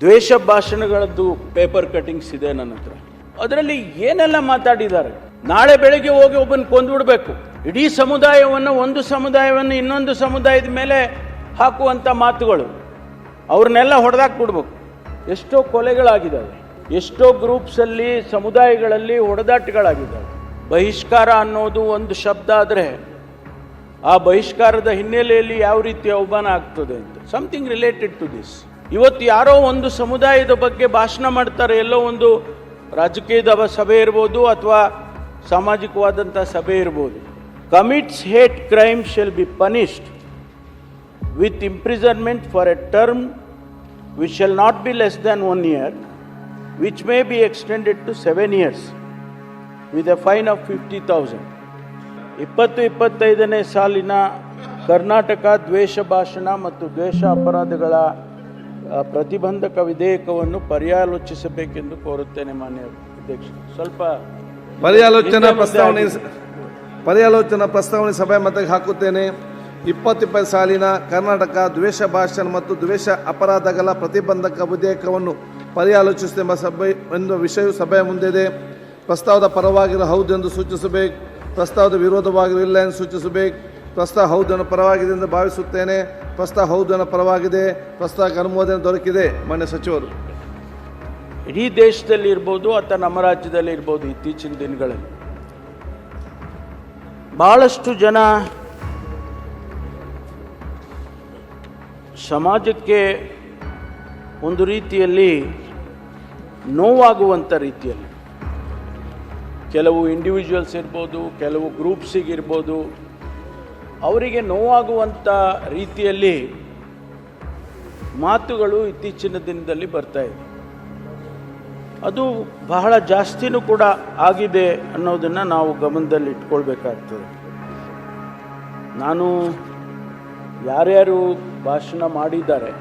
ದ್ವೇಷ ಭಾಷಣಗಳದ್ದು paper cuttings ಇದೆ ನನ್ನ ಹತ್ರ. ಅದರಲ್ಲಿ ಏನೆಲ್ಲ ಮಾತಾಡಿದ್ದಾರೆ? ನಾಳೆ ಬೆಳಿಗ್ಗೆ ಹೋಗಿ ಒಬ್ಬನ ಕೊಂದ್ಬಿಡ್ಬೇಕು ಇಡೀ ಸಮುದಾಯವನ್ನು, ಒಂದು ಸಮುದಾಯವನ್ನು, ಇನ್ನೊಂದು ಸಮುದಾಯದ ಮೇಲೆ ಹಾಕುವಂಥ ಮಾತುಗಳು. ಅವ್ರನ್ನೆಲ್ಲ ಹೊಡೆದಾಕ್ಬಿಡ್ಬೇಕು. ಎಷ್ಟೋ ಕೊಲೆಗಳಾಗಿದ್ದಾವೆ. ಎಷ್ಟೋ ಗ್ರೂಪ್ಸಲ್ಲಿ ಸಮುದಾಯಗಳಲ್ಲಿ ಹೊಡೆದಾಟಗಳಾಗಿದ್ದಾವೆ ಬಹಿಷ್ಕಾರ ಅನ್ನೋದು ಒಂದು ಶಬ್ದ ಆದರೆ, ಆ ಬಹಿಷ್ಕಾರದ ಹಿನ್ನೆಲೆಯಲ್ಲಿ ಯಾವ ರೀತಿ ಅವಮಾನ ಆಗ್ತದೆ ಅಂತ? ಸಮಥಿಂಗ್ ರಿಲೇಟೆಡ್ ಟು ದಿಸ್ ಇವತ್ತು ಯಾರೋ ಒಂದು ಸಮುದಾಯದ ಬಗ್ಗೆ ಭಾಷಣ ಮಾಡ್ತಾರೆ ಎಲ್ಲೋ ಒಂದು ರಾಜಕೀಯದ ಸಭೆ ಇರ್ಬೋದು ಅಥವಾ ಸಾಮಾಜಿಕವಾದಂಥ ಸಭೆ ಇರ್ಬೋದು commits hate crime shall be punished with imprisonment for a term which shall not be less less than one year, which may be extended to seven years, with a fine of 50,000. ಇಪ್ಪತ್ತು ಇಪ್ಪತ್ತೈದನೇ ಸಾಲಿನ ಕರ್ನಾಟಕ ದ್ವೇಷ ಭಾಷಣ ಮತ್ತು ದ್ವೇಷ ಅಪರಾಧಗಳ ಪ್ರತಿಬಂಧಕ ವಿಧೇಯಕವನ್ನು ಪರ್ಯಾಲೋಚಿಸಬೇಕೆಂದು ಕೋರುತ್ತೇನೆ ಮಾನ್ಯ ಅಧ್ಯಕ್ಷ ಸ್ವಲ್ಪ ಪರ್ಯಾಲೋಚನಾ ಹಿಂದೆ ಪ್ರಸ್ತಾವನೆ ಪರ್ಯಾಲೋಚನಾ ಪ್ರಸ್ತಾವನೆ ಸಭೆ ಮತಕ್ಕೆ ಹಾಕುತ್ತೇನೆ. ಇಪ್ಪತ್ತಿಪ್ಪತ್ತು ಸಾಲಿನ ಕರ್ನಾಟಕ ದ್ವೇಷ ಭಾಷಣ ಮತ್ತು ದ್ವೇಷ ಅಪರಾಧಗಳ ಪ್ರತಿಬಂಧಕ ವಿಧೇಯಕವನ್ನು ಪರ್ಯಾಲೋಚಿಸುತ್ತೆಂಬ ಸಭೆ ಎಂಬ ವಿಷಯವು ಸಭೆಯ ಮುಂದಿದೆ. ಪ್ರಸ್ತಾವದ ಪರವಾಗಿರೋ ಹೌದೆಂದು ಸೂಚಿಸಬೇಕು. ಪ್ರಸ್ತಾವದ ವಿರೋಧವಾಗಿರಲಿಲ್ಲ ಎಂದು ಸೂಚಿಸಬೇಕು. ಪ್ರಸ್ತಾವ ಹೌದನ್ನು ಪರವಾಗಿದೆ ಎಂದು ಭಾವಿಸುತ್ತೇನೆ. ಪ್ರಸ್ತಾವ ಹೌದನ್ನು ಪರವಾಗಿದೆ. ಪ್ರಸ್ತಾವಕ್ಕೆ ಅನುಮೋದನೆ ದೊರಕಿದೆ ಮಾನ್ಯ ಸಚಿವರು. ಇಡೀ ದೇಶದಲ್ಲಿ ಇರ್ಬೋದು ಅಥವಾ ನಮ್ಮ ರಾಜ್ಯದಲ್ಲಿ ಇರ್ಬೋದು ಇತ್ತೀಚಿನ ದಿನಗಳಲ್ಲಿ. ಬಹಳಷ್ಟು ಜನ ಸಮಾಜಕ್ಕೆ ಒಂದು ರೀತಿಯಲ್ಲಿ ನೋವಾಗುವಂಥ ರೀತಿಯಲ್ಲಿ. ಕೆಲವು ಇಂಡಿವಿಜುವಲ್ಸ್ ಇರ್ಬೋದು, ಕೆಲವು ಗ್ರೂಪ್ಸಿಗಿರ್ಬೋದು ಅವರಿಗೆ ನೋವಾಗುವಂಥ ರೀತಿಯಲ್ಲಿ ಮಾತುಗಳು ಇತ್ತೀಚಿನ ದಿನದಲ್ಲಿ ಬರ್ತಾ ಇದೆ. ಅದು ಬಹಳ ಜಾಸ್ತಿನೂ ಕೂಡ ಆಗಿದೆ ಅನ್ನೋದನ್ನು ನಾವು ಗಮನದಲ್ಲಿ ಇಟ್ಕೊಳ್ಬೇಕಾಗ್ತದೆ. ನಾನು ಯಾರ್ಯಾರು ಭಾಷಣ ಮಾಡಿದ್ದಾರೆ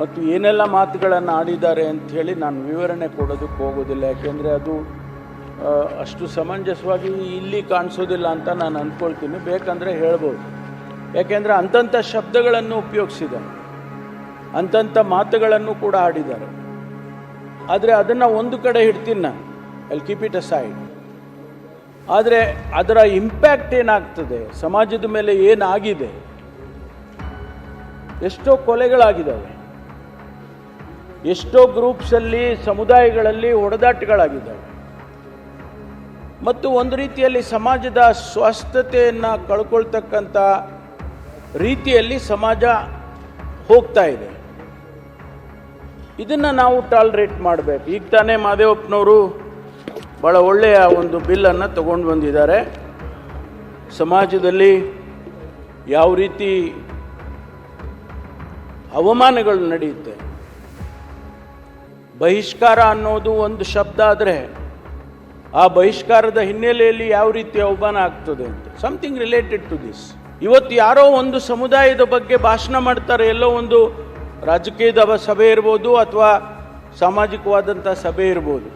ಮತ್ತು ಏನೆಲ್ಲ ಮಾತುಗಳನ್ನು ಆಡಿದ್ದಾರೆ ಅಂಥೇಳಿ ನಾನು ವಿವರಣೆ ಕೊಡೋದಕ್ಕೆ ಹೋಗೋದಿಲ್ಲ. ಯಾಕೆಂದರೆ ಅದು ಅಷ್ಟು ಸಮಂಜಸವಾಗಿ ಇಲ್ಲಿ ಕಾಣಿಸೋದಿಲ್ಲ ಅಂತ ನಾನು ಅಂದ್ಕೊಳ್ತೀನಿ ಬೇಕಂದರೆ ಹೇಳ್ಬೋದು. ಯಾಕೆಂದರೆ ಅಂಥಂಥ ಶಬ್ದಗಳನ್ನು ಉಪಯೋಗಿಸಿದ್ದಾರೆ. ಅಂಥಂಥ ಮಾತುಗಳನ್ನು ಕೂಡ ಆಡಿದ್ದಾರೆ. ಆದರೆ ಅದನ್ನು ಒಂದು ಕಡೆ ಇಡ್ತೀನಿ ನಾನು. ಅಲ್ಲಿ ಕೀಪ್ ಇಟ್ ಅ ಸೈಡ್ ಆದರೆ ಅದರ ಇಂಪ್ಯಾಕ್ಟ್ ಏನಾಗ್ತದೆ? ಸಮಾಜದ ಮೇಲೆ ಏನಾಗಿದೆ? ಎಷ್ಟೋ ಕೊಲೆಗಳಾಗಿದ್ದಾವೆ. ಎಷ್ಟೋ ಗ್ರೂಪ್ಸಲ್ಲಿ ಸಮುದಾಯಗಳಲ್ಲಿ ಹೊಡೆದಾಟಗಳಾಗಿದ್ದಾವೆ. ಮತ್ತು ಒಂದು ರೀತಿಯಲ್ಲಿ ಸಮಾಜದ ಸ್ವಸ್ಥತೆಯನ್ನು ಕಳ್ಕೊಳ್ತಕ್ಕಂಥ ರೀತಿಯಲ್ಲಿ ಸಮಾಜ ಹೋಗ್ತಾ ಇದೆ. ಇದನ್ನು ನಾವು ಟಾಲ್ರೇಟ್ ಮಾಡಬೇಕು. ಈಗ ತಾನೇ ಮಾದೇವಪ್ಪನವರು ಭಾಳ ಒಳ್ಳೆಯ ಒಂದು ಬಿಲ್ಲನ್ನು ತಗೊಂಡು ಬಂದಿದ್ದಾರೆ. ಸಮಾಜದಲ್ಲಿ ಯಾವ ರೀತಿ ಅವಮಾನಗಳು ನಡೆಯುತ್ತೆ, ಬಹಿಷ್ಕಾರ ಅನ್ನೋದು ಒಂದು ಶಬ್ದ ಆದರೆ ಆ ಬಹಿಷ್ಕಾರದ ಹಿನ್ನೆಲೆಯಲ್ಲಿ ಯಾವ ರೀತಿ ಅವಮಾನ ಆಗ್ತದೆ ಅಂತ? ಸಮಥಿಂಗ್ ರಿಲೇಟೆಡ್ ಟು ದಿಸ್ ಇವತ್ತು ಯಾರೋ ಒಂದು ಸಮುದಾಯದ ಬಗ್ಗೆ ಭಾಷಣ ಮಾಡ್ತಾರೆ, ಎಲ್ಲೋ ಒಂದು ರಾಜಕೀಯದ ಸಭೆ ಇರ್ಬೋದು ಅಥವಾ ಸಾಮಾಜಿಕವಾದಂಥ ಸಭೆ ಇರ್ಬೋದು.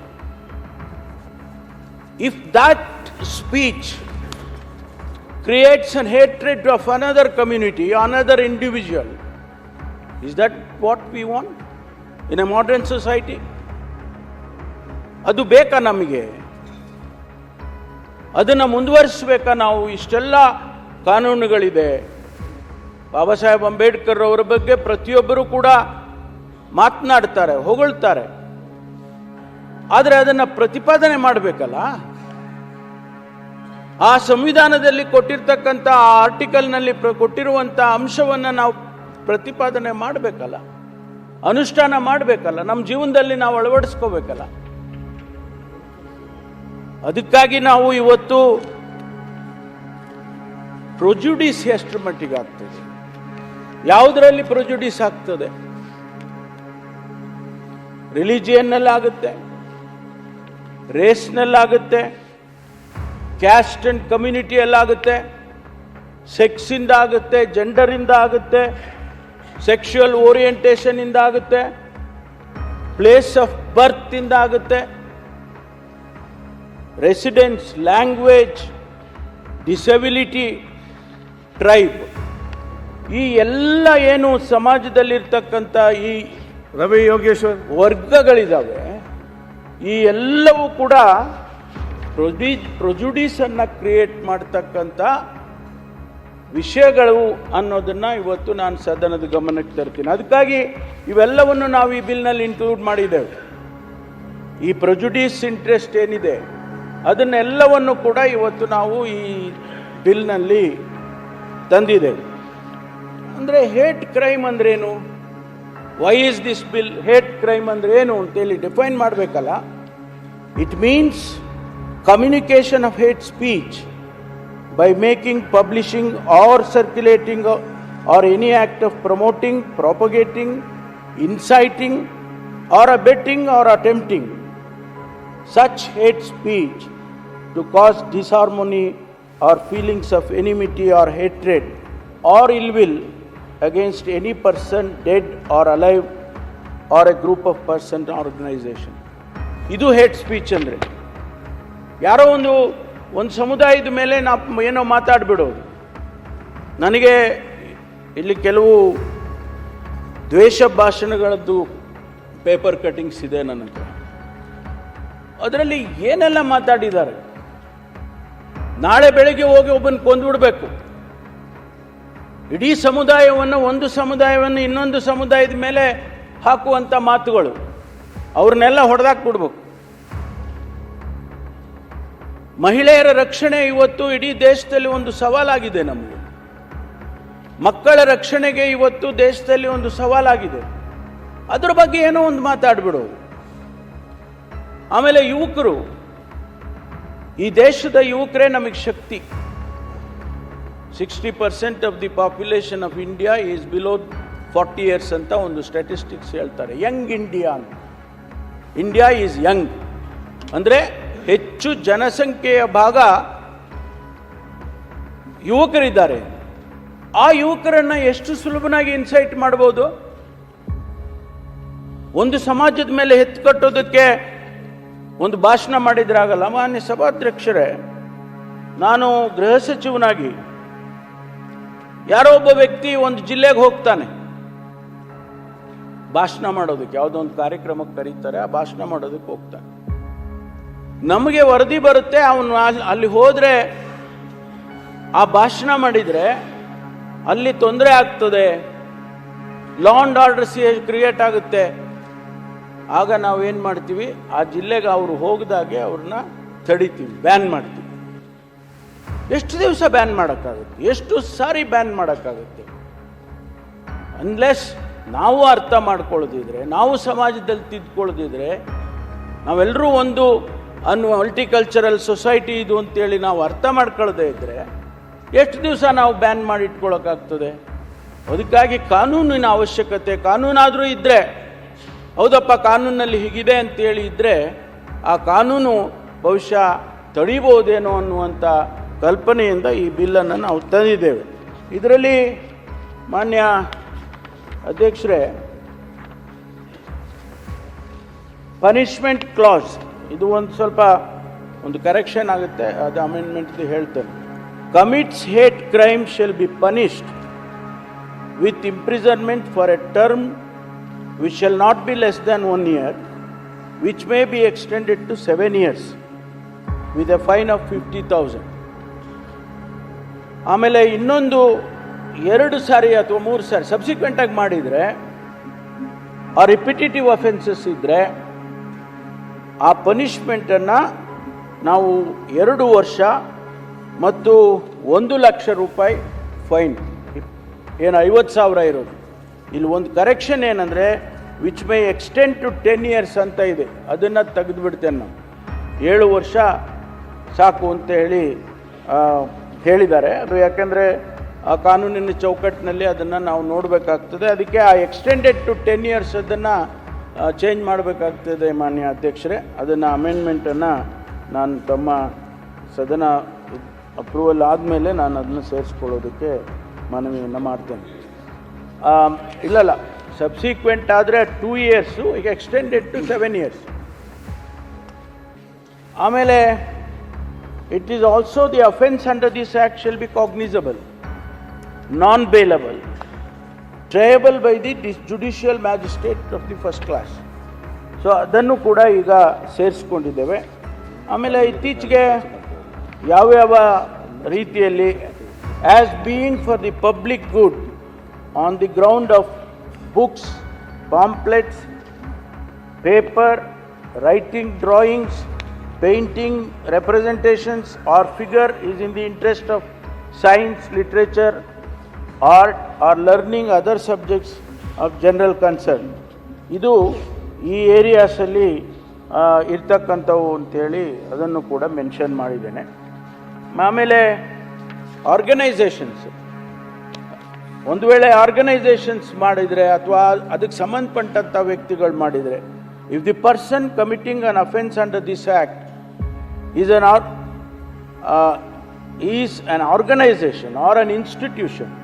If that speech creates an hatred of another community another individual is that what we want in a modern society ಅದು ಬೇಕಾ ನಮಗೆ? ಅದನ್ನು ಮುಂದುವರಿಸಬೇಕಾ ನಾವು? ಇಷ್ಟೆಲ್ಲ ಕಾನೂನುಗಳಿದೆ. ಬಾಬಾ ಸಾಹೇಬ್ ಅಂಬೇಡ್ಕರ್ ಅವರ ಬಗ್ಗೆ ಪ್ರತಿಯೊಬ್ಬರು ಕೂಡ ಮಾತನಾಡ್ತಾರೆ, ಹೊಗಳ್ತಾರೆ. ಆದರೆ ಅದನ್ನು ಪ್ರತಿಪಾದನೆ ಮಾಡಬೇಕಲ್ಲ? ಆ ಸಂವಿಧಾನದಲ್ಲಿ ಕೊಟ್ಟಿರ್ತಕ್ಕಂಥ ಆ ಆರ್ಟಿಕಲ್ನಲ್ಲಿ ಪ್ರ, ಕೊಟ್ಟಿರುವಂಥ ಅಂಶವನ್ನು ನಾವು ಪ್ರತಿಪಾದನೆ ಮಾಡಬೇಕಲ್ಲ? ಅನುಷ್ಠಾನ ಮಾಡಬೇಕಲ್ಲ? ನಮ್ಮ ಜೀವನದಲ್ಲಿ ನಾವು ಅಳವಡಿಸ್ಕೋಬೇಕಲ್ಲ? ಅದಕ್ಕಾಗಿ ನಾವು ಇವತ್ತು ಪ್ರೊಜುಡಿಸ್ ಎಷ್ಟು ಮಟ್ಟಿಗೆ ಆಗ್ತದೆ ಯಾವುದರಲ್ಲಿ ಪ್ರೊಜುಡಿಸ್ ಆಗ್ತದೆ? ರಿಲಿಜಿಯನ್ನಲ್ಲಾಗುತ್ತೆ, ರೇಸ್ನಲ್ಲಾಗುತ್ತೆ, ಕ್ಯಾಸ್ಟ್ ಅಂಡ್ ಕಮ್ಯುನಿಟಿಯಲ್ಲಾಗುತ್ತೆ ಸೆಕ್ಸಿಂದ ಆಗುತ್ತೆ ಜೆಂಡರಿಂದ ಆಗುತ್ತೆ ಸೆಕ್ಷುವಲ್ ಓರಿಯೆಂಟೇಷನಿಂದ ಆಗುತ್ತೆ ಪ್ಲೇಸ್ ಆಫ್ ಬರ್ತಿಂದ ಆಗುತ್ತೆ ರೆಸಿಡೆನ್ಸ್ ಲ್ಯಾಂಗ್ವೇಜ್ ಡಿಸಬಿಲಿಟಿ ಟ್ರೈಬ್ ಈ ಎಲ್ಲ ಏನು ಸಮಾಜದಲ್ಲಿರ್ತಕ್ಕಂಥ ಈ ರವಿ ಯೋಗೇಶ್ವರ್. ವರ್ಗಗಳಿದ್ದಾವೆ ಈ ಎಲ್ಲವೂ ಕೂಡ ಪ್ರೊಜಿ ಪ್ರೊಜುಡೀಸನ್ನು ಕ್ರಿಯೇಟ್ ಮಾಡ್ತಕ್ಕಂಥ ವಿಷಯಗಳು ಅನ್ನೋದನ್ನು ಇವತ್ತು ನಾನು ಸದನದ ಗಮನಕ್ಕೆ ತರ್ತೀನಿ. ಅದಕ್ಕಾಗಿ ಇವೆಲ್ಲವನ್ನು ನಾವು ಈ ಬಿಲ್ನಲ್ಲಿ ಇನ್ಕ್ಲೂಡ್ ಮಾಡಿದ್ದೇವೆ. ಈ ಪ್ರೊಜುಡೀಸ್ ಇಂಟ್ರೆಸ್ಟ್ ಏನಿದೆ ಅದನ್ನೆಲ್ಲವನ್ನು ಕೂಡ ಇವತ್ತು ನಾವು ಈ ಬಿಲ್ನಲ್ಲಿ ತಂದಿದ್ದೇವೆ ಅಂದರೆ ಹೇಟ್ ಕ್ರೈಮ್ ಅಂದ್ರೇನು? Why is this bill hate crime ಅಂದ್ರೆ ಏನು ಅಂತೇಳಿ ಡಿಫೈನ್ ಮಾಡಬೇಕಲ್ಲ. It means communication of hate speech by making publishing or circulating or any act of promoting propagating inciting or abetting or attempting such hate speech to cause disharmony or feelings of enmity or hatred or ill will against any person dead or alive or a group of person or organization ಇದು hate speech ಅಂದರೆ ಯಾರೋ ಒಂದು ಒಂದು ಸಮುದಾಯದ ಮೇಲೆ ನಾ ಏನೋ ಮಾತಾಡಿಬಿಡೋದು ನನಗೆ ಇಲ್ಲಿ ಕೆಲವು ದ್ವೇಷ ಭಾಷಣಗಳದ್ದು ಪೇಪರ್ ಕಟಿಂಗ್ಸ್ ಇದೆ ನನ್ನ ಹತ್ರ ಅದರಲ್ಲಿ ಏನೆಲ್ಲ ಮಾತಾಡಿದ್ದಾರೆ? ನಾಳೆ ಬೆಳಿಗ್ಗೆ ಹೋಗಿ ಒಬ್ಬನ ಕೊಂದ್ಬಿಡ್ಬೇಕು. ಇಡೀ ಸಮುದಾಯವನ್ನು, ಒಂದು ಸಮುದಾಯವನ್ನು ಇನ್ನೊಂದು ಸಮುದಾಯದ ಮೇಲೆ ಹಾಕುವಂಥ ಮಾತುಗಳು. ಅವ್ರನ್ನೆಲ್ಲ ಹೊಡೆದಾಕ್ಬಿಡ್ಬೇಕು. ಮಹಿಳೆಯರ ರಕ್ಷಣೆ ಇವತ್ತು ಇಡೀ ದೇಶದಲ್ಲಿ ಒಂದು ಸವಾಲಾಗಿದೆ ನಮಗೆ. ಮಕ್ಕಳ ರಕ್ಷಣೆಗೆ ಇವತ್ತು ದೇಶದಲ್ಲಿ ಒಂದು ಸವಾಲಾಗಿದೆ. ಅದ್ರ ಬಗ್ಗೆ ಏನೋ ಒಂದು ಮಾತಾಡ್ಬಿಡೋದು ಆಮೇಲೆ ಯುವಕರು, ಈ ದೇಶದ ಯುವಕರೇ ನಮಗೆ ಶಕ್ತಿ. Sixty percent of the population of India is below forty years ಅಂತ ಒಂದು ಸ್ಟ್ಯಾಟಿಸ್ಟಿಕ್ಸ್ ಹೇಳ್ತಾರೆ. ಯಂಗ್ ಇಂಡಿಯಾ ಅಂತ. ಇಂಡಿಯಾ ಈಸ್ ಯಂಗ್ ಅಂದರೆ ಹೆಚ್ಚು ಜನಸಂಖ್ಯೆಯ ಭಾಗ ಯುವಕರಿದ್ದಾರೆ. ಆ ಯುವಕರನ್ನು ಎಷ್ಟು ಸುಲಭನಾಗಿ ಇನ್ಸೈಟ್ ಮಾಡ್ಬೋದು? ಒಂದು ಸಮಾಜದ ಮೇಲೆ ಎತ್ತು ಕಟ್ಟೋದಕ್ಕೆ ಒಂದು ಭಾಷಣ ಮಾಡಿದ್ರಾಗಲ್ಲ, ಮಾನ್ಯ ಸಭಾಧ್ಯಕ್ಷರೇ, ನಾನು ಗೃಹ ಸಚಿವನಾಗಿ ಯಾರೋ ಒಬ್ಬ ವ್ಯಕ್ತಿ ಒಂದು ಜಿಲ್ಲೆಗೆ ಹೋಗ್ತಾನೆ. ಭಾಷಣ ಮಾಡೋದಕ್ಕೆ ಯಾವುದೋ ಒಂದು ಕಾರ್ಯಕ್ರಮಕ್ಕೆ ಕರೀತಾರೆ, ಆ ಭಾಷಣ ಮಾಡೋದಕ್ಕೆ ಹೋಗ್ತಾನೆ. ನಮಗೆ ವರದಿ ಬರುತ್ತೆ, ಅವನು ಅಲ್- ಅಲ್ಲಿ ಹೋದರೆ ಆ ಭಾಷಣ ಮಾಡಿದ್ರೆ ಅಲ್ಲಿ ತೊಂದರೆ ಆಗ್ತದೆ. ಲಾ ಅಂಡ್ ಆರ್ಡರ್ ಕ್ರಿಯೇಟ್ ಆಗುತ್ತೆ. ಆಗ ನಾವು ಏನು ಮಾಡ್ತೀವಿ? ಆ ಜಿಲ್ಲೆಗೆ ಅವರು ಹೋಗದಾಗೆ ಅವ್ರನ್ನ ತಡಿತೀವಿ ಬ್ಯಾನ್ ಮಾಡ್ತೀವಿ. ಎಷ್ಟು ದಿವಸ ಬ್ಯಾನ್ ಮಾಡೋಕ್ಕಾಗುತ್ತೆ? ಎಷ್ಟು ಸಾರಿ ಬ್ಯಾನ್ ಮಾಡೋಕ್ಕಾಗುತ್ತೆ? ಅನ್ಲೆಸ್ ನಾವು ಅರ್ಥ ಮಾಡ್ಕೊಳ್ಳೋದಿದ್ರೆ ನಾವು ಸಮಾಜದಲ್ಲಿ ತಿದ್ಕೊಳ್ಳೋದಿದ್ರೆ ನಾವೆಲ್ಲರೂ ಒಂದು ಅನ್ವ ಮಲ್ಟಿಕಲ್ಚರಲ್ ಸೊಸೈಟಿ ಇದು ಅಂತೇಳಿ ನಾವು ಅರ್ಥ ಮಾಡ್ಕೊಳ್ಳದೆ ಇದ್ದರೆ ಎಷ್ಟು ದಿವಸ ನಾವು ಬ್ಯಾನ್ ಮಾಡಿ ಇಟ್ಕೊಳ್ಳೋಕ್ಕಾಗ್ತದೆ ಅದಕ್ಕಾಗಿ ಕಾನೂನಿನ ಅವಶ್ಯಕತೆ, ಕಾನೂನಾದರೂ ಇದ್ದರೆ ಹೌದಪ್ಪ, ಕಾನೂನಲ್ಲಿ ಹೀಗಿದೆ ಅಂತೇಳಿ ಇದ್ದರೆ ಆ ಕಾನೂನು ಬಹುಶಃ ತಡಿಬೋದೇನೋ ಅನ್ನುವಂಥ ಕಲ್ಪನೆಯಿಂದ ಈ ಬಿಲ್ಲನ್ನು ನಾವು ತಂದಿದ್ದೇವೆ. ಇದರಲ್ಲಿ ಮಾನ್ಯ ಅಧ್ಯಕ್ಷರೇ ಪನಿಷ್ಮೆಂಟ್ ಕ್ಲಾಸ್ ಇದು ಒಂದು ಸ್ವಲ್ಪ ಒಂದು ಕರೆಕ್ಷನ್ ಆಗುತ್ತೆ, ಅದು ಅಮೆಂಡ್ಮೆಂಟ್ ಹೇಳ್ತೇನೆ. Commits hate crime shall be punished with imprisonment for a term which shall not be less than one year, which may be extended to seven years, with a fine of 50,000. ಆಮೇಲೆ ಇನ್ನೊಂದು ಎರಡು ಸಾರಿ ಅಥವಾ ಮೂರು ಸಾರಿ ಸಬ್ಸಿಕ್ವೆಂಟಾಗಿ ಮಾಡಿದರೆ ಆ repetitive offences ಇದ್ದರೆ ಆ ಪನಿಷ್ಮೆಂಟನ್ನು ನಾವು ಎರಡು ವರ್ಷ ಮತ್ತು ಒಂದು ಲಕ್ಷ ರೂಪಾಯಿ ಫೈನ್ ಏನು ಐವತ್ತು ಸಾವಿರ ಇರೋದು ಇಲ್ಲಿ ಒಂದು ಕರೆಕ್ಷನ್ ಏನಂದರೆ which may extend to ten years ಅಂತ ಇದೆ. ಅದನ್ನು ತೆಗೆದುಬಿಡ್ತೇನೆ ನಾನು. ಏಳು ವರ್ಷ ಸಾಕು ಅಂತ ಹೇಳಿ ಹೇಳಿದ್ದಾರೆ. ಅದು ಯಾಕೆಂದರೆ, ಆ ಕಾನೂನಿನ ಚೌಕಟ್ಟಿನಲ್ಲಿ ಅದನ್ನು ನಾವು ನೋಡಬೇಕಾಗ್ತದೆ. ಅದಕ್ಕೆ ಆ ಎಕ್ಸ್ಟೆಂಡೆಡ್ ಟು ಟೆನ್ ಇಯರ್ಸ್ ಅದನ್ನು ಚೇಂಜ್ ಮಾಡಬೇಕಾಗ್ತದೆ ಮಾನ್ಯ ಅಧ್ಯಕ್ಷರೇ. ಅದನ್ನು ಅಮೆಂಡ್ಮೆಂಟನ್ನು ನಾನು ತಮ್ಮ ಸದನ ಅಪ್ರೂವಲ್ ಆದಮೇಲೆ ನಾನು ಅದನ್ನು ಸೇರಿಸ್ಕೊಳ್ಳೋದಕ್ಕೆ ಮನವಿಯನ್ನು ಮಾಡ್ತೇನೆ. ಇಲ್ಲಲ್ಲ ಸಬ್ಸಿಕ್ವೆಂಟ್ ಆದರೆ ಟೂ ಇಯರ್ಸು ಈಗ ಎಕ್ಸ್ಟೆಂಡೆಡ್ ಟು ಸೆವೆನ್ ಇಯರ್ಸ್ ಆಮೇಲೆ it is also the offence under this act shall be cognisable non bailable triable by the judicial magistrate of the first class so ಅದನ್ನು ಕೂಡ ಈಗ ಸೇರಿಸ್ಕೊಂಡಿದ್ದೇವೆ. ಆಮೇಲೆ ಇತ್ತೀಚೆಗೆ ಯಾವ್ಯಾವ ರೀತಿಯಲ್ಲಿ as being for the public good on the ground of books, pamphlets, paper, writing drawings, painting, representations or figure is in the interest of science, literature, art or learning other subjects of general concern. ಇದು ಈ ಏರಿಯಾಸಲ್ಲಿ ಇರ್ತಕ್ಕಂಥವು ಅಂತೇಳಿ ಅದನ್ನು ಕೂಡ mention ಮಾಡಿದ್ದೇನೆ ಆಮೇಲೆ organisations ಒಂದು ವೇಳೆ organisations ಮಾಡಿದರೆ ಅಥವಾ ಅದಕ್ಕೆ ಸಂಬಂಧಪಟ್ಟಂಥ ವ್ಯಕ್ತಿಗಳು ಮಾಡಿದರೆ if the person committing an offence under this act is an or is an organisation or an institution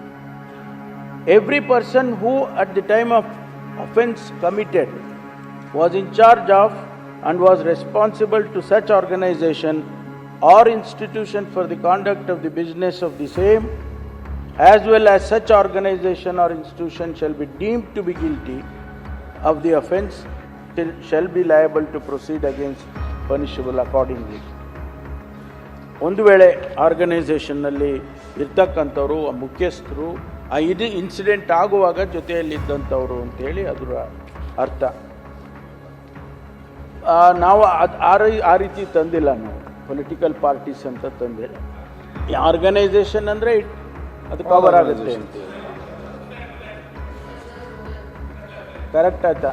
every person who at the time of offence committed was in charge of and was responsible to such organization or institution for the conduct of the business of the same as well as such organization or institution shall be deemed to be guilty of the offense till- shall be liable to proceed against punishable accordingly ಒಂದು ವೇಳೆ ಆರ್ಗನೈಸೇಷನ್ನಲ್ಲಿ ಇರ್ತಕ್ಕಂಥವ್ರು ಆ ಮುಖ್ಯಸ್ಥರು ಆ ಇದು incident ಆಗುವಾಗ ಜೊತೆಯಲ್ಲಿದ್ದಂಥವ್ರು ಅಂತೇಳಿ ಅದರ ಅರ್ಥ ನಾವು ಅದು ಆ ರೀತಿ ತಂದಿಲ್ಲ ನಾವು ಪೊಲಿಟಿಕಲ್ ಪಾರ್ಟೀಸ್ ಅಂತ ತಂದಿಲ್ಲ ಆರ್ಗನೈಸೇಷನ್ ಅಂದರೆ ಇಟ್ ಅದು ಕವರ್ ಆಗುತ್ತೆ. ಅಂತ ಕರೆಕ್ಟ್ ಆಯ್ತಾ?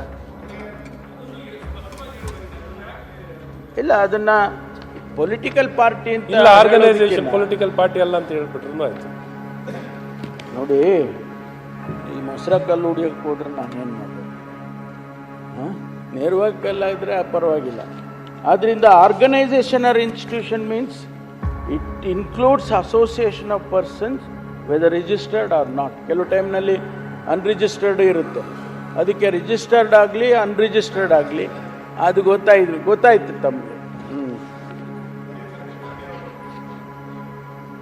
ಇಲ್ಲ ಅದನ್ನ ಪೊಲಿಟಿಕಲ್ ಪಾರ್ಟಿ ಅಂತ ಇಲ್ಲ ಆರ್ಗನೈಸೇಷನ್. ಪೊಲಿಟಿಕಲ್ ಪಾರ್ಟಿ ಅಲ್ಲ ಅಂತ ಹೇಳ್ಬಿಟ್ರು ಆಯ್ತು. ನೋಡಿ ಈ ಮೊಸರ ಕಲ್ಲು ಹೊಡಿಯೋಕೆ ಹೋದ್ರೆ ನಾನೇನು ಮಾಡೋದು? ಹಾಂ? ನೇರವಾಗಿ ಕಲ್ಲಾಗಿದ್ರೆ ಇದ್ರೆ ಪರವಾಗಿಲ್ಲ. ಆದ್ದರಿಂದ organisation or institution means it includes association of persons whether registered or not ಕೆಲವು ಟೈಮ್ನಲ್ಲಿ ಅನ್ರಿಜಿಸ್ಟರ್ಡ್ ಇರುತ್ತೆ. ಅದಕ್ಕೆ ರಿಜಿಸ್ಟರ್ಡ್ ಆಗಲಿ ಅನ್ರಿಜಿಸ್ಟರ್ಡ್ ಆಗಲಿ, ಅದು ಗೊತ್ತಾಯಿತು, ಗೊತ್ತಾಯ್ತು ತಮಗೆ. ಹ್ಞೂ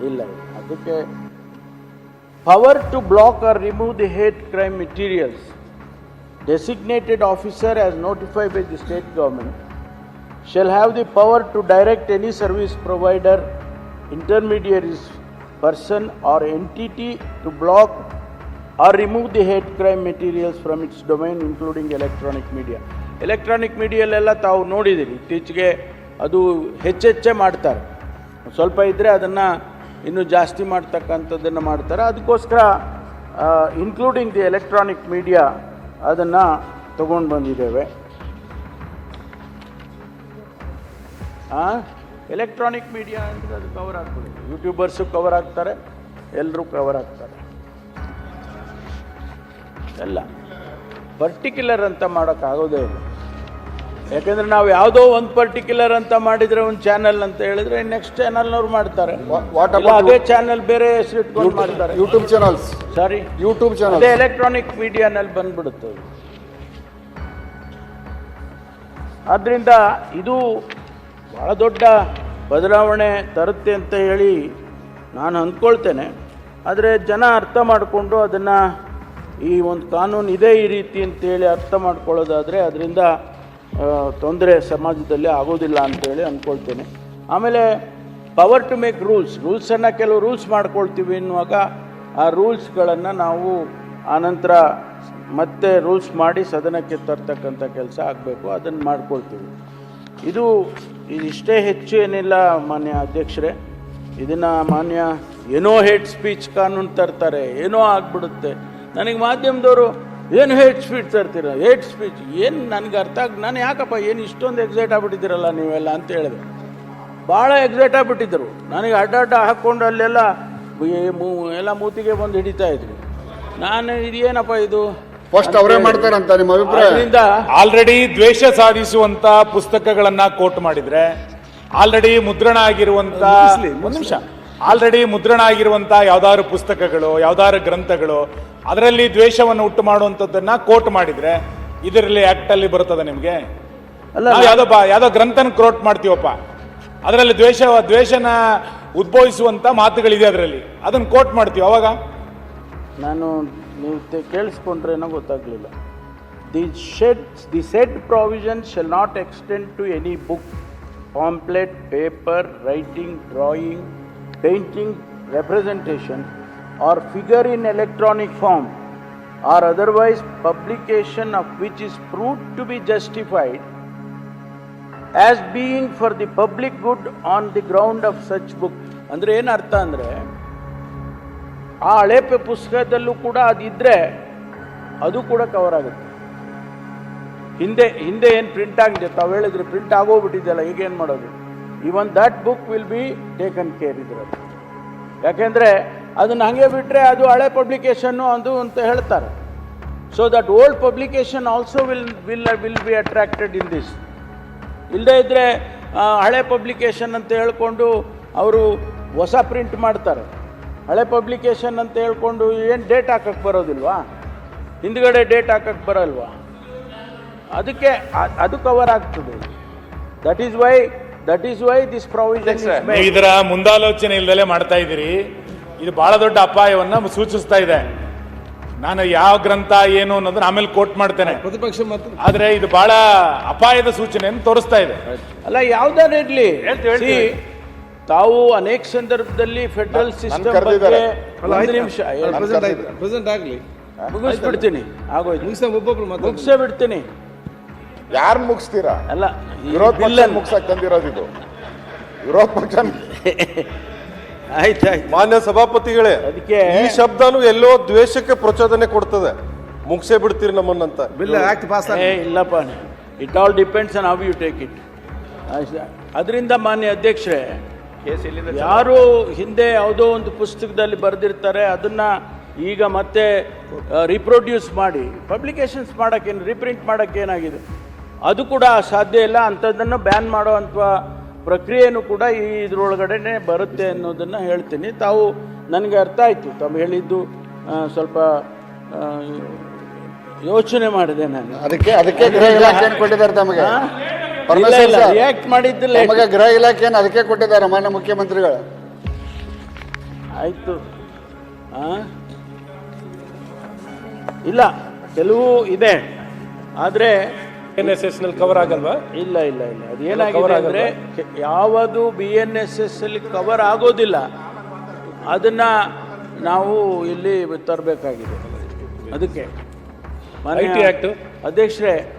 ಇಲ್ಲ ಅದಕ್ಕೆ power to block or remove the hate crime materials designated officer as notify by the state government shall have the power to direct any service provider intermediaries person or entity to block or remove the hate crime materials from its domain, including electronic media. Electronic ಮೀಡಿಯಲ್ಲೆಲ್ಲ ತಾವು ನೋಡಿದ್ದೀರಿ ಇತ್ತೀಚೆಗೆ ಅದು ಹೆಚ್ಚೆಚ್ಚೆ ಮಾಡ್ತಾರೆ. ಸ್ವಲ್ಪ ಇದ್ದರೆ ಅದನ್ನು ಇನ್ನೂ ಜಾಸ್ತಿ ಮಾಡ್ತಕ್ಕಂಥದ್ದನ್ನು ಮಾಡ್ತಾರೆ. ಅದಕ್ಕೋಸ್ಕರ ಇನ್ಕ್ಲೂಡಿಂಗ್ ದಿ ಎಲೆಕ್ಟ್ರಾನಿಕ್ ಮೀಡಿಯಾ ಅದನ್ನು ತಗೊಂಡು ಬಂದಿದ್ದೇವೆ. ಎಲೆಕ್ಟ್ರಾನಿಕ್ ಮೀಡಿಯಾ ಅಂದರೆ ಅದು ಕವರ್ ಆಗ್ತದೆ. ಯೂಟ್ಯೂಬರ್ಸು ಕವರ್ ಆಗ್ತಾರೆ ಎಲ್ಲರೂ ಕವರ್ ಆಗ್ತಾರೆ. ಎಲ್ಲ. ಪರ್ಟಿಕ್ಯುಲರ್ ಅಂತ ಮಾಡೋಕ್ಕಾಗೋದೇ ಇಲ್ಲ. ಯಾಕೆಂದರೆ ನಾವು ಯಾವುದೋ ಒಂದು ಪರ್ಟಿಕ್ಯುಲರ್ ಅಂತ ಮಾಡಿದರೆ ಒಂದು ಚಾನಲ್ ಅಂತ ಹೇಳಿದ್ರೆ ನೆಕ್ಸ್ಟ್ ಚಾನಲ್ನವ್ರು ಮಾಡ್ತಾರೆ. ಅದೇ ಚಾನಲ್ ಬೇರೆ ಹೆಸರು ಇಟ್ಕೊಂಡು ಮಾಡ್ತಾರೆ. YouTube channels sorry YouTube channel ಅದೇ ಎಲೆಕ್ಟ್ರಾನಿಕ್ ಮೀಡಿಯಾನಲ್ಲಿ ಬಂದ್ಬಿಡುತ್ತೆ. ಆದ್ದರಿಂದ ಇದು ಬಹಳ ದೊಡ್ಡ ಬದಲಾವಣೆ ತರುತ್ತೆ ಅಂತ ಹೇಳಿ ನಾನು ಅಂದ್ಕೊಳ್ತೇನೆ. ಆದರೆ ಜನ ಅರ್ಥ ಮಾಡಿಕೊಂಡು ಅದನ್ನು ಈ ಒಂದು ಕಾನೂನು ಇದೇ ಈ ರೀತಿ ಅಂತೇಳಿ ಅರ್ಥ ಮಾಡ್ಕೊಳ್ಳೋದಾದರೆ ಅದರಿಂದ ತೊಂದರೆ ಸಮಾಜದಲ್ಲಿ ಆಗೋದಿಲ್ಲ ಅಂತೇಳಿ ಅಂದ್ಕೊಳ್ತೇನೆ. ಆಮೇಲೆ ಪವರ್ ಟು ಮೇಕ್ ರೂಲ್ಸ್ ರೂಲ್ಸನ್ನು ಕೆಲವು ರೂಲ್ಸ್ ಮಾಡ್ಕೊಳ್ತೀವಿ ಎನ್ನುವಾಗ ಆ ರೂಲ್ಸ್ಗಳನ್ನು ನಾವು ಆನಂತರ ಮತ್ತೆ ರೂಲ್ಸ್ ಮಾಡಿ ಸದನಕ್ಕೆ ತರ್ತಕ್ಕಂಥ ಕೆಲಸ ಆಗಬೇಕು, ಅದನ್ನು ಮಾಡ್ಕೊಳ್ತೀವಿ. ಇದು ಇದಿಷ್ಟೇ ಹೆಚ್ಚು ಏನಿಲ್ಲ ಮಾನ್ಯ ಅಧ್ಯಕ್ಷರೇ. ಇದನ್ನು ಮಾನ್ಯ ಏನೋ ಹೇಟ್ ಸ್ಪೀಚ್ ಕಾನೂನು ತರ್ತಾರೆ, ಏನೋ ಆಗ್ಬಿಡುತ್ತೆ. ನನಗೆ ಮಾಧ್ಯಮದವರು ಏನು ಹೇಟ್ ಸ್ಪೀಚ್ ತರ್ತೀರ? Hate speech? ಏನು ನನಗೆ ಅರ್ಥ ಆಗ, ನಾನು ಯಾಕಪ್ಪ ಏನು ಇಷ್ಟೊಂದು ಎಕ್ಸೈಟ್ ಆಗ್ಬಿಟ್ಟಿದ್ದೀರಲ್ಲ ನೀವೆಲ್ಲ ಅಂತ ಹೇಳಿದೆ. ಭಾಳ ಎಕ್ಸೈಟ್ ಆಗಿಬಿಟ್ಟಿದ್ದರು. ನನಗೆ ಅಡ್ಡ ಹಾಕ್ಕೊಂಡು ಅಲ್ಲೆಲ್ಲ ಎಲ್ಲ ಮೂತಿಗೆ ಬಂದು ಹಿಡಿತಾ ಇದ್ರು. ನಾನು ಇದೇನಪ್ಪ ಇದು? ಫಸ್ಟ್ ಅವರೇ ಮಾಡ್ತಾರಂತ ನಿಮ್ಮ ಅಭಿಪ್ರಾಯ? ಅದರಿಂದ ಆಲ್ರೆಡಿ ದ್ವೇಷ ಸಾಧಿಸುವಂತ ಪುಸ್ತಕಗಳನ್ನ ಕೋಟ್ ಮಾಡಿದ್ರೆ ಆಲ್ರೆಡಿ ಮುದ್ರಣ ಆಗಿರುವಂತ ಒಂದು ನಿಮಿಷ. ಆಲ್ರೆಡಿ ಮುದ್ರಣ ಆಗಿರುವಂತ ಯಾವ್ದಾದ್ರು ಪುಸ್ತಕಗಳು ಯಾವ್ದಾದ್ರು ಗ್ರಂಥಗಳು ಅದರಲ್ಲಿ ದ್ವೇಷವನ್ನು ಉಂಟು ಮಾಡುವಂತದ್ದನ್ನ ಕೋಟ್ ಮಾಡಿದ್ರೆ ಇದರಲ್ಲಿ ಆಕ್ಟ್ ಅಲ್ಲಿ ಬರ್ತದ ನಿಮ್ಗೆ? ಅಲ್ಲ ನಾವು ಯಾವ್ದೋ ಬಾ- ಯಾವ್ದೋ ಗ್ರಂಥನ ಕ್ರೋಟ್ ಮಾಡ್ತೀವಪ್ಪ. ಅದರಲ್ಲಿ ದ್ವೇಷ ದ್ವೇಷನ ಉದ್ಭವಿಸುವಂತ ಮಾತುಗಳಿದೆ ಅದರಲ್ಲಿ. ಅದನ್ನ ಕೋಟ್ ಮಾಡ್ತೀವಿ ಅವಾಗ? ನಾನು ನೀವು ಕೇಳಿಸ್ಕೊಂಡ್ರೇನೋ ಗೊತ್ತಾಗಲಿಲ್ಲ. The shed the said provision shall not extend to any book pamphlet paper writing drawing painting representation or figure in electronic form or otherwise publication of which is prove to be justified as being for the public good on the ground of such book ಅಂದರೆ ಏನು ಅರ್ಥ ಅಂದರೆ ಆ ಅಳೆಪೆ ಪುಸ್ತಕದಲ್ಲೂ ಕೂಡ ಅದಿದ್ರೆ ಅದು ಕೂಡ cover ಆಗುತ್ತೆ. ಹಿಂದೆ ಹಿಂದೆ ಏನು ಪ್ರಿಂಟ್ ಆಗಿದೆ? ತಾವು ಹೇಳಿದ್ರೆ ಪ್ರಿಂಟ್ ಈಗ ಏನು ಮಾಡೋದು? Even that book will be taken care ಇದರಲ್ಲಿ. ಯಾಕೆಂದರೆ ಅದನ್ನು ಹಾಗೆ ಬಿಟ್ಟರೆ ಅದು ಹಳೆ ಪಬ್ಲಿಕೇಶನ್ನು ಅದು ಅಂತ ಹೇಳ್ತಾರೆ. So that old publication also will will will be attracted in this ಇಲ್ಲದೇ ಇದ್ದರೆ ಹಳೆ ಪಬ್ಲಿಕೇಶನ್ ಅಂತ ಹೇಳ್ಕೊಂಡು ಅವರು ಹೊಸ ಪ್ರಿಂಟ್ ಮಾಡ್ತಾರೆ. ಹಳೆ ಪಬ್ಲಿಕೇಶನ್ ಅಂತ ಹೇಳ್ಕೊಂಡು ಏನು ಡೇಟ್ ಹಾಕಕ್ಕೆ ಬರೋದಿಲ್ವಾ? ಹಿಂದ್ಗಡೆ ಡೇಟ್ ಹಾಕಕ್ಕೆ ಬರೋಲ್ವಾ? ಅದಕ್ಕೆ ಅದು ಕವರ್ ಆಗ್ತದೆ. That is why that is why this provision ನೀವು ಇದರ ಮುಂದಾಲೋಚನೆ ಇಲ್ದಲೆ ಮಾಡ್ತಾ ಇದ್ದೀರಿ. ಇದು ಬಹಳ ದೊಡ್ಡ ಅಪಾಯವನ್ನ ಸೂಚಿಸ್ತಾ ಇದೆ. ನಾನು ಯಾವ ಗ್ರಂಥ ಏನು ಅನ್ನೋದನ್ನ ಆಮೇಲೆ ಕೋಟ್ ಮಾಡ್ತೇನೆ. ಪ್ರತಿಪಕ್ಷ ಮತ್ತು ಆದ್ರೆ ಇದು ಬಹಳ ಅಪಾಯದ ಸೂಚನೆಯನ್ನು ತೋರಿಸ್ತಾ ಇದೆ. ಅಲ್ಲ ಯಾವ್ದಾರು ಇರಲಿ? ತಾವು ಅನೇಕ ಸಂದರ್ಭದಲ್ಲಿ ಫೆಡರಲ್ ಸಿಸ್ಟಮ್ ಬಗ್ಗೆ. ಒಂದು ನಿಮಿಷ ಪ್ರೆಸೆಂಟ್ ಆಯ್ತು. ಪ್ರೆಸೆಂಟ್ ಆಗಲಿ. ಮುಗಿಸ್ಬಿಡ್ತೀನಿ. ಆಗೋಯ್ತು. ಮುಗಿಸ ಒಬ್ಬೊಬ್ರು ಮಾತಾಡಿ. ಮುಗಿಸೇ ಬಿಡ್ತೀನಿ. ಯಾರು ಮುಗಿಸ್ತೀರಾ? ಅಲ್ಲ ವಿರೋಧ ಪಕ್ಷ ಬಿಲ್ಲನ್ನು- ಮುಗ್ಸಕ್ ತಂದಿರೋದು ಇದು. ವಿರೋಧ ಪಕ್ಷ ಆಯ್ತಾಯ್ತು ಮಾನ್ಯ ಸಭಾಪತಿಗಳೇ ಅದಕ್ಕೆ ಈ ಶಬ್ದನು ಎಲ್ಲೋ ದ್ವೇಷಕ್ಕೆ ಪ್ರಚೋದನೆ ಕೊಡ್ತದೆ. ಮುಗಿಸೇ ಬಿಡ್ತೀರಿ ನಮ್ಮನ್ನಂತ. ಬಿಲ್ ಆಕ್ಟ್ ಪಾಸ್ ಏ ಇಲ್ಲಪ್ಪ. It all depends on how you take it ಅದರಿಂದ ಮಾನ್ಯ ಅಧ್ಯಕ್ಷರೇ ಯಾರು ಹಿಂದೆ ಯಾವುದೋ ಒಂದು ಪುಸ್ತಕದಲ್ಲಿ ಬರೆದಿರ್ತಾರೆ ಅದನ್ನ ಈಗ ಮತ್ತೆ ರಿಪ್ರೊಡ್ಯೂಸ್ ಮಾಡಿ ಪಬ್ಲಿಕೇಶನ್ಸ್ ಮಾಡೋಕ್ಕೇನು ರೀಪ್ರಿಂಟ್ ಮಾಡೋಕ್ಕೇನಾಗಿದೆ ಅದು ಕೂಡ ಸಾಧ್ಯ ಇಲ್ಲ ಅಂಥದ್ದನ್ನು ಬ್ಯಾನ್ ಮಾಡೋ ಅಂಥ ಪ್ರಕ್ರಿಯೆನೂ ಕೂಡ ಈ ಇದರೊಳಗಡೆನೆ ಬರುತ್ತೆ ಅನ್ನೋದನ್ನು ಹೇಳ್ತೀನಿ. ತಾವು ನನಗೆ ಅರ್ಥ ಆಯಿತು. ತಾವು ಹೇಳಿದ್ದು ಸ್ವಲ್ಪ ಯೋಚನೆ ಮಾಡಿದೆ ನಾನು. ಅದಕ್ಕೆ ಅದಕ್ಕೆ ಗೃಹ ಇಲಾಖೆ ಏನ್ ಕೊಟ್ಟಿದ್ದಾರೆ ತಮಗೆ? ಪರಮೇಶ್ವರ್ ಸರ್, ಮಾಡಿದ್ದಿಲ್ಲ ನಮಗೆ ಗೃಹ ಇಲಾಖೆಯನ್ನು ಅದಕ್ಕೆ ಕೊಟ್ಟಿದ್ದಾರೆ ಮಾನ್ಯ ಮುಖ್ಯಮಂತ್ರಿಗಳು. ಆಯ್ತು. ಆ? ಇಲ್ಲ ಕೆಲವು ಇದೆ. ಆದ್ರೆ ಎನ್ ಎಸ್ ಎಸ್ನಲ್ಲಿ ಕವರ್ ಆಗಲ್ವಾ? ಇಲ್ಲ ಇಲ್ಲ ಇಲ್ಲ. ಅದು ಏನಾಗಿದೆ ಅಂದ್ರೆ ಯಾವುದು ಬಿ ಎನ್ ಎಸ್ ಎಸ್ ಅಲ್ಲಿ ಕವರ್ ಆಗೋದಿಲ್ಲ ಅದನ್ನ ನಾವು ಇಲ್ಲಿ ತರಬೇಕಾಗಿದೆ. ಅದಕ್ಕೆ ಮಾನ್ಯ Act? ಅಧ್ಯಕ್ಷರೇ